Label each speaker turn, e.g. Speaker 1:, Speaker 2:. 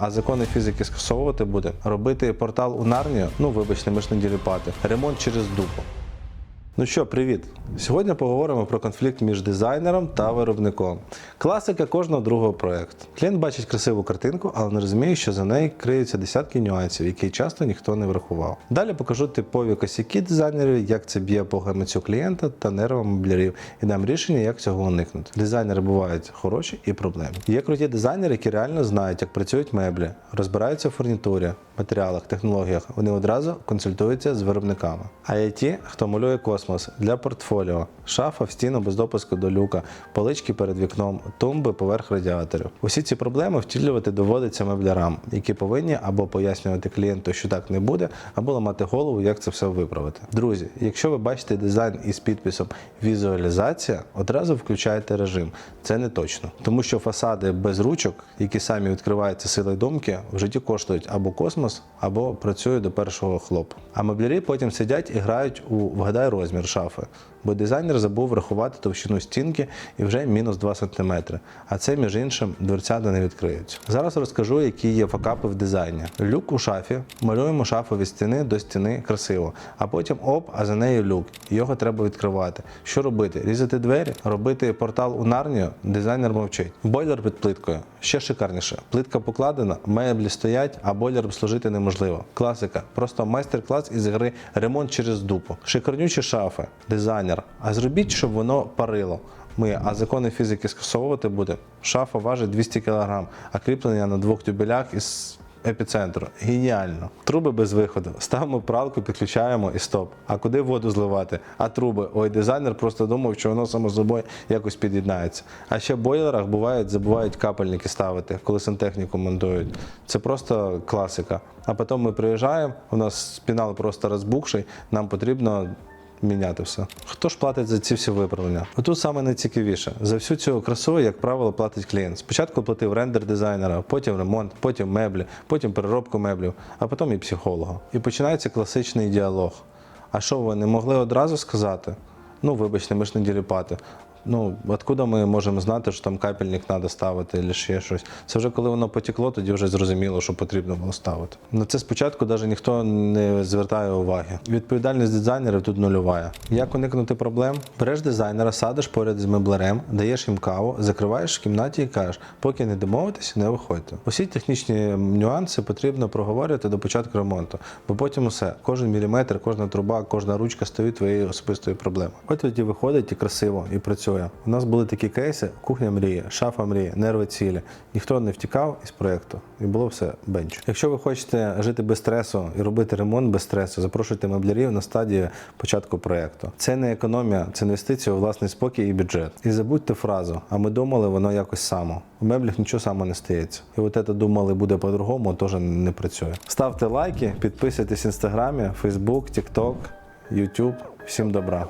Speaker 1: а закони фізики скасовувати буде. Робити портал у Нарнію, ну вибачте, ми ж не діліпати. Ремонт через дупу. Ну що, привіт! Сьогодні поговоримо про конфлікт між дизайнером та виробником. Класика кожного другого проєкту. Клієнт бачить красиву картинку, але не розуміє, що за нею криються десятки нюансів, які часто ніхто не врахував. Далі покажу типові косяки дизайнерів, як це б'є по гаманцю клієнта та нервам меблярів, і дам рішення, як цього уникнути. Дизайнери бувають хороші і проблемні. Є круті дизайнери, які реально знають, як працюють меблі, розбираються в фурнітурі, матеріалах, технологіях. Вони одразу консультуються з виробниками. А є ті, хто малює космос для портфоліо, шафа в стіну без допуску до люка, полички перед вікном, тумби поверх радіаторів. Усі ці проблеми втілювати доводиться меблярам, які повинні або пояснювати клієнту, що так не буде, або ламати голову, як це все виправити. Друзі, якщо ви бачите дизайн із підписом візуалізація, одразу включайте режим. Це не точно, тому що фасади без ручок, які самі відкриваються силою думки, в житті коштують або космос, або працюють до першого хлопу. А меблярі потім сидять і грають у вгадай розмір шафи, бо дизайнер забув врахувати товщину стінки і вже мінус 2 см. А це, між іншим, дверцята не відкриються. Зараз розкажу, які є факапи в дизайні. Люк у шафі, малюємо шафу від стіни до стіни красиво, а потім оп, а за нею люк. Його треба відкривати. Що робити? Різати двері, робити портал у Нарнію, дизайнер мовчить. Бойлер під плиткою. Ще шикарніше. Плитка покладена, меблі стоять, а бойлер служити неможливо. Класика. Просто майстер-клас із гри ремонт через дупу. Шикарнючі шафи, дизайнер. А зробіть, щоб воно парило. Ми, а закони фізики скасовувати буде. Шафа важить 200 кг, а кріплення на двох тюбелях із епіцентру. Геніально. Труби без виходу. Ставимо пралку, підключаємо і стоп. А куди воду зливати? А труби. Ой, дизайнер просто думав, що воно само собою якось під'єднається. А ще в бойлерах бувають, забувають капельники ставити, коли сантехніку монтують. Це просто класика. А потім ми приїжджаємо, у нас спінал просто розбухший, нам потрібно міняти все. Хто ж платить за ці всі виправлення? Отут саме найцікавіше. За всю цю красу, як правило, платить клієнт. Спочатку платив рендер дизайнера, потім ремонт, потім меблі, потім переробку меблів, а потім і психолога. І починається класичний діалог. А що ви не могли одразу сказати? Ну, вибачте, ми ж не діліпати. Ну, откуда ми можемо знати, що там капельник треба ставити або ще щось. Це вже коли воно потекло, тоді вже зрозуміло, що потрібно було ставити. На це спочатку навіть ніхто не звертає уваги. Відповідальність дизайнерів тут нульова. Як уникнути проблем? Береш дизайнера, садиш поряд з меблерем, даєш їм каву, закриваєш в кімнаті і кажеш, поки не домовитися, не виходьте. Усі технічні нюанси потрібно проговорювати до початку ремонту, бо потім усе, кожен міліметр, кожна труба, кожна ручка стають твоєю особистою проблемою. От тоді виходить і красиво, і працює. У нас були такі кейси: кухня мрії, шафа мрії, нерви цілі. Ніхто не втікав із проєкту, і було все бенч. Якщо ви хочете жити без стресу і робити ремонт без стресу, запрошуйте меблярів на стадію початку проєкту. Це не економія, це інвестиція у власний спокій і бюджет. І забудьте фразу, а ми думали, воно якось само. У меблях нічого само не стається. І от це думали буде по-другому, теж не працює. Ставте лайки, підписуйтесь в інстаграмі, Фейсбук, Тікток, Ютуб. Всім добра.